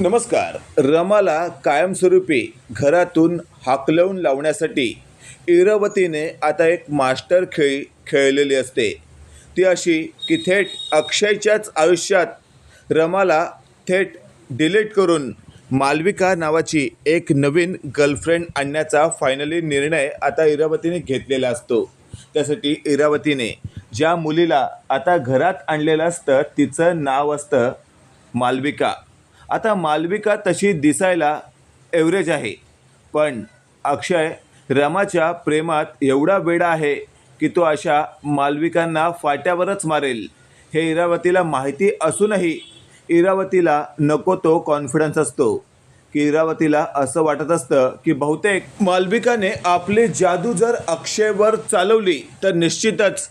नमस्कार. रमाला कायमस्वरूपी घरातून हाकलवून लावण्यासाठी इरावतीने आता एक मास्टर खेळी खेळलेली असते. ती अशी की थेट अक्षयच्याच आयुष्यात रमाला थेट डिलीट करून मालविका नावाची एक नवीन गर्लफ्रेंड आणण्याचा फायनली निर्णय आता इरावतीने घेतलेला असतो. त्यासाठी इरावतीने ज्या मुलीला आता घरात आणलेलं असतं तिचं नाव असतं मालविका. आता मालविका तशी दिसायला एव्हरेज आहे. पण अक्षय रमाच्या प्रेमात एवढा वेडा आहे की तो अशा मालविकांना फाट्यावरच मारेल. हे इरावतीला माहिती असूनही इरावतीला नको तो कॉन्फिडन्स असतो. की इरावतीला असं वाटत असतं की बहुतेक मालविकाने आपली जादू जर अक्षयवर चालवली तर निश्चितच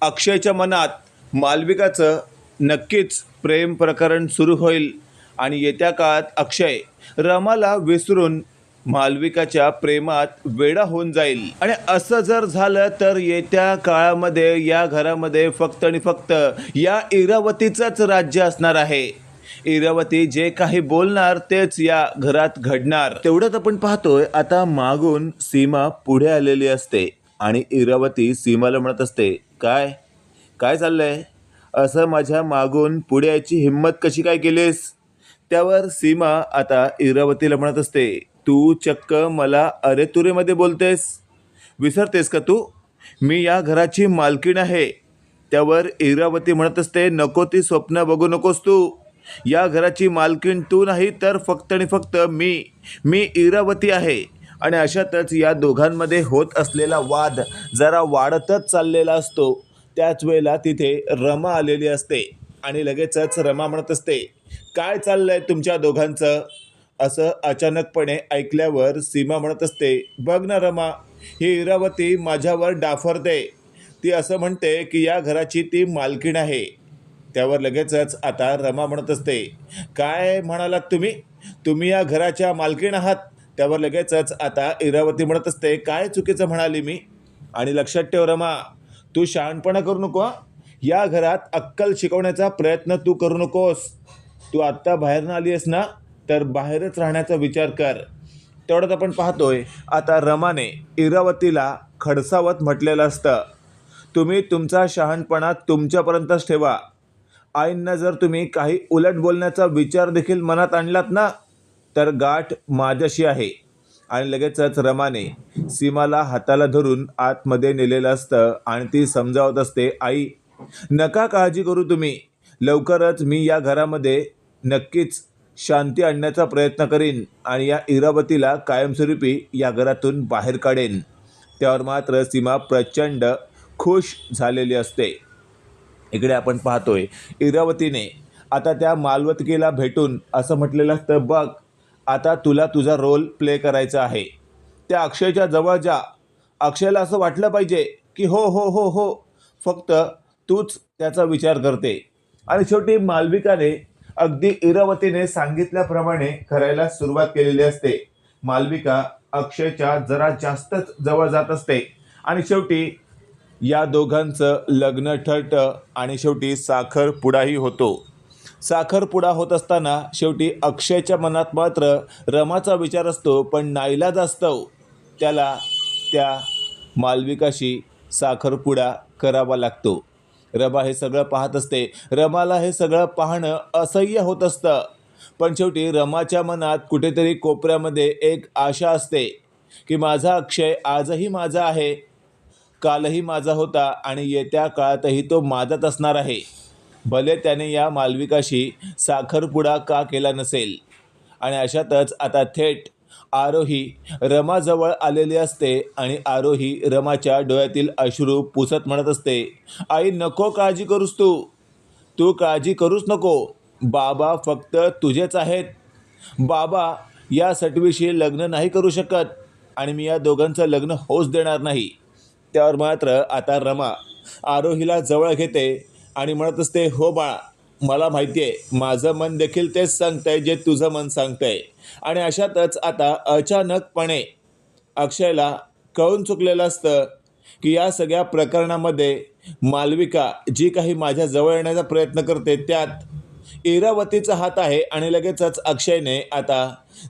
अक्षयच्या मनात मालविकाचं नक्कीच प्रेम प्रकरण सुरू होईल. आणि येत्या काळात अक्षय रमाला विसरून मालविकाच्या प्रेमात वेडा होऊन जाईल. आणि असं जर झालं तर येत्या काळामध्ये या घरामध्ये फक्त आणि फक्त या इरावतीचंच राज्य असणार आहे. इरावती जे काही बोलणार तेच या घरात घडणार. तेवढंच आपण पाहतोय आता मागून सीमा पुढे आलेली असते आणि इरावती सीमाला म्हणत असते काय? काय चाललंय? असं माझ्या मागून पुढे यायची हिंमत कशी काय केलीस? त्यावर सीमा आता इरावतीला म्हणत असते तू चक्क मला अरे तुरेमध्ये बोलतेस? विसरतेस का तू? मी या घराची मालकीण आहे. त्यावर इरावती म्हणत असते नको ती स्वप्न बघू नकोस तू. या घराची मालकीण तू नाही तर फक्त आणि फक्त मी. मी इरावती आहे. आणि अशातच या दोघांमध्ये होत असलेला वाद जरा वाढतच चाललेला असतो. त्याच वेळेला तिथे रमा आलेली असते आणि लगेचच रमा म्हणत असते काय चाललंय तुमच्या दोघांचं? असं अचानकपणे ऐकल्यावर सीमा म्हणत असते बघ ना रमा ही इरावती माझ्यावर डाफरते. ती असं म्हणते की या घराची ती मालकीण आहे. त्यावर लगेचच आता रमा म्हणत असते काय म्हणालात तुम्ही? तुम्ही या घराच्या मालकीण आहात. त्यावर लगेचच आता इरावती म्हणत असते काय चुकीचं म्हणाली मी? आणि लक्षात ठेव रमा तू शहाणपणा करू नको या घरात अक्कल शिकवण्याचा प्रयत्न तू करू नकोस. तू आत्ता बाहेरनं आली आहेस ना तर बाहेरच राहण्याचा विचार कर. तेवढ्यात आपण पाहतोय आता रमाने इरावतीला खडसावत म्हटलेलं असतं. तुम्ही तुमचा शहाणपणा तुमच्यापर्यंतच ठेवा. आईंना जर तुम्ही काही उलट बोलण्याचा विचार देखील मनात आणलात ना तर गाठ माझ्याशी आहे. आणि लगेचच रमाने सीमाला हाताला धरून आतमध्ये नेलेलं असतं आणि ती समजावत असते आई नका काळजी करू तुम्ही. लवकरच मी या घरामध्ये नक्कीच शांती आणण्याचा प्रयत्न करीन आणि या इरावतीला कायमस्वरूपी या घरातून बाहेर काढेन. त्यावर मात्र सीमा प्रचंड खुश झालेली असते. इकडे आपण पाहतोय इरावतीने आता त्या मालवतकीला भेटून असं म्हटलेलं असतं बघ आता तुला तुझा रोल प्ले करायचा आहे. त्या अक्षयच्या जवळ जा. अक्षयला असं वाटलं पाहिजे की हो हो हो हो फक्त तूच त्याचा विचार करते. आणि शेवटी मालविकाने अगदी इरावतीने सांगितल्याप्रमाणे करायला सुरुवात केलेली असते. मालविका अक्षयच्या जरा जास्तच जवळ जात असते. आणि शेवटी या दोघांचं लग्न ठरतं आणि शेवटी साखरपुडाही होतो. साखरपुडा होत असताना शेवटी अक्षयच्या मनात मात्र रमाचा विचार असतो पण नाईलाज असतो. त्याला त्या मालविकाशी साखरपुडा करावा लागतो. रमा हे सगळं पाहत असते. रमाला हे सगळं पाहणं असह्य होत असतं. पण शेवटी रमाच्या मनात कुठेतरी कोपऱ्यामध्ये एक आशा असते की माझा अक्षय आजही माझा आहे. कालही माझा होता आणि येत्या काळातही तो माझाच असणार आहे. भले त्याने या मालविकाशी साखरपुडा का केला नसेल. आणि अशातच आता थेट आरोही रमाजवळ आलेली असते आणि आरोही रमाच्या डोळ्यातील अश्रू पुसत म्हणत असते आई नको काळजी करूस तू. तू काळजी करूच नको. बाबा फक्त तुझेच आहेत. बाबा या सटवीशी लग्न नाही करू शकत आणि मी या दोघांचं लग्न होऊच देणार नाही. त्यावर मात्र आता रमा आरोहीला जवळ घेते आणि म्हणत असते हो बाळा मला माहिती आहे माझं मन देखील तेच सांगतंय जे तुझं मन सांगतंय. आणि अशातच आता अचानकपणे अक्षयला कळून चुकलेलं असतं की या सगळ्या प्रकरणामध्ये मालविका जी काही माझ्या जवळ येण्याचा प्रयत्न करते त्यात इरावतीचा हात आहे आणि लगेचच अक्षयने आता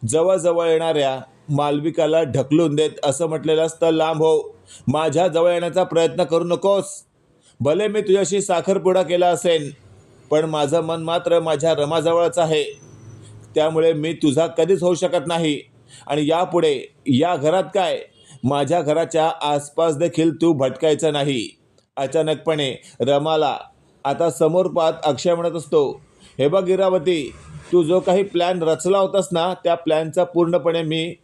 जवळजवळ येणाऱ्या मालविकाला ढकलून देत असं म्हटलेलं असतं लांब हो माझ्या जवळ येण्याचा प्रयत्न करू नकोस. भले मी तुझ्याशी साखरपुडा केला असेल पण माझं मन मात्र माझ्या रमाजवळच आहे. त्यामुळे मी तुझा कधीच होऊ शकत नाही. आणि यापुढे या घरात काय? माझ्या घराच्या आसपास देखील तू भटकायचं नाही. अचानकपणे रमाला आता समोर पाहत अक्षय म्हणत असतो हे बघ इरावती तू जो काही प्लॅन रचला होतास ना त्या प्लॅनचा पूर्णपणे मी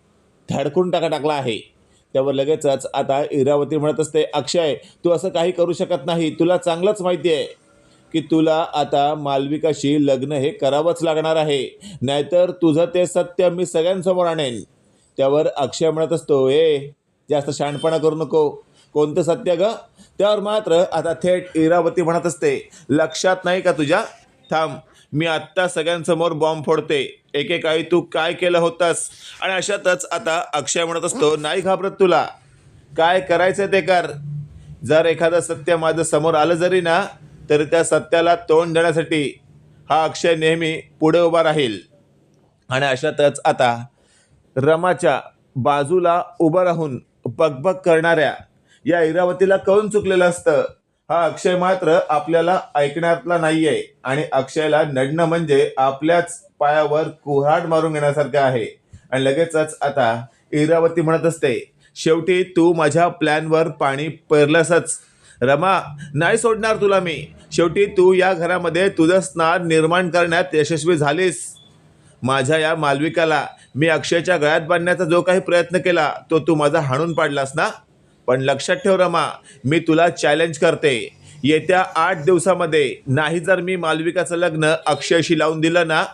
धडकून टाका टाकला आहे. त्यावर लगेचच आता इरावती म्हणत असते अक्षय तू असं काही करू शकत नाही. तुला चांगलंच माहिती आहे. की तुला आता मालविकाशी लग्न हे करावंच लागणार आहे. नाहीतर तुझं ते सत्य मी सगळ्यांसमोर आणेन. त्यावर अक्षय म्हणत असतो ए जास्त शहाणपणा करू नको. कोणतं सत्य ग? त्यावर मात्र आता थेट इरावती म्हणत असते लक्षात नाही का तुझ्या? थांब मी आत्ता सगळ्यांसमोर बॉम्ब फोडते. एकेकाळी तू काय केलं होतंस? आणि अशातच आता अक्षय म्हणत असतो नाही घाबरत तुला. काय करायचं ते कर. जर एखादं सत्य माझं समोर आलं जरी ना तर त्या सत्याला तोंड देण्यासाठी हा अक्षय नेहमी पुढे उभा राहील. आणि अशातच आता रमाच्या बाजूला उभं राहून बगबग करणाऱ्या या इरावतीला कळून चुकलेलं असतं? हा अक्षय मात्र आपल्याला ऐकण्यातला नाही आहे आणि अक्षयला नडणं म्हणजे आपल्याच पायावर कुऱ्हाड मारून घेण्यासारखं आहे. आणि लगेचच आता इरावती म्हणत असते शेवटी तू माझ्या प्लॅनवर पाणी पेरलंसच. रमा नाही सोडणार तुला मी. शेवटी तू या घरामध्ये तुझं स्नान निर्माण करण्यात यशस्वी झालीस. माझ्या या मालविकाला मी अक्षयच्या गळ्यात बांधण्याचा जो काही प्रयत्न केला तो तू माझा हाणून पाडलास ना? पण लक्षात ठेव रमा मी तुला चॅलेंज करते. येत्या आठ दिवसामध्ये नाही जर मी मालविकाचं लग्न अक्षयशी लावून दिलं ना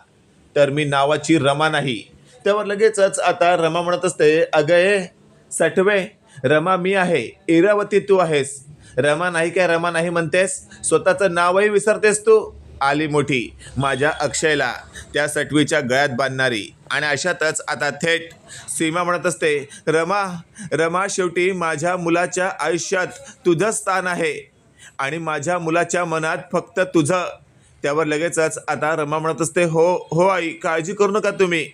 तर मी नावाची रमा नाही. त्यावर लगेचच आता रमा म्हणत असते अगं ए सटवे रमा मी आहे इरावती तू आहेस. रमा नाही काय रमा नाही म्हणतेस? स्वतःचं नावही विसरतेस तू? आली मोठी माझ्या अक्षयला त्या सटवीच्या गळ्यात बांधणारी. आणि अशातच आता थेट सीमा म्हणत असते रमा रमा शेवटी माझ्या मुलाच्या आयुष्यात तुझं स्थान आहे. आणि माझ्या मुलाच्या मनात फक्त तुझं. त्यावर लगेचच आता रमा म्हणत असते हो हो आई काळजी करू नका तुम्ही.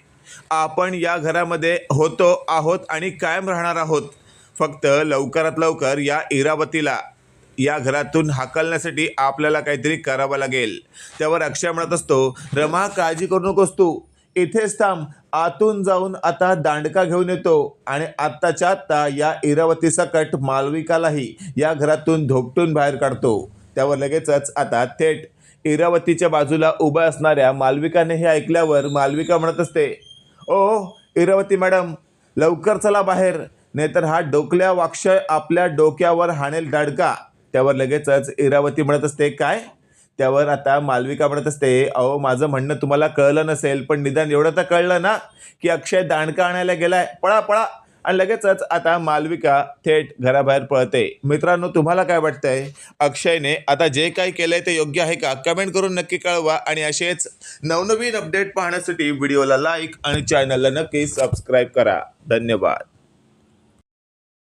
आपण या घरामध्ये होतो आहोत आणि कायम राहणार आहोत. फक्त लवकरात लवकर या इरावतीला या घरातून हाकलण्यासाठी आपल्याला काहीतरी करावं लागेल. त्यावर अक्षय म्हणत असतो रमा काळजी करू नकोस तू. इथेच थांब. आतून जाऊन आता दांडका घेऊन येतो. आणि आत्ताच्या आत्ता या इरावतीचा कट मालविकालाही या घरातून धोपटून बाहेर काढतो. त्यावर लगेचच आता थेट इरावतीच्या बाजूला उभ्या असणाऱ्या मालविकाने हे ऐकल्यावर मालविका म्हणत असते ओ इरावती मॅडम लवकर चला बाहेर. नाहीतर हा डोकल्या वाक्षय आपल्या डोक्यावर हाणेल दाडका त्यावर लगेचच इरावती म्हणत असते काय? त्यावर आता मालविका म्हणत असते अहो माझं म्हणणं तुम्हाला कळलं नसेल पण निदान एवढं तर कळलं ना की अक्षय दांडका आणायला गेलाय. पळा पळा. आणि लगेचच आता मालविका थेट घराबाहेर पळते. मित्रांनो तुम्हाला काय वाटतंय? अक्षयने आता जे काही केलंय ते योग्य आहे का? कमेंट करून नक्की कळवा आणि असेच नवनवीन अपडेट पाहण्यासाठी व्हिडिओला लाईक आणि चॅनलला नक्की सबस्क्राईब करा. धन्यवाद.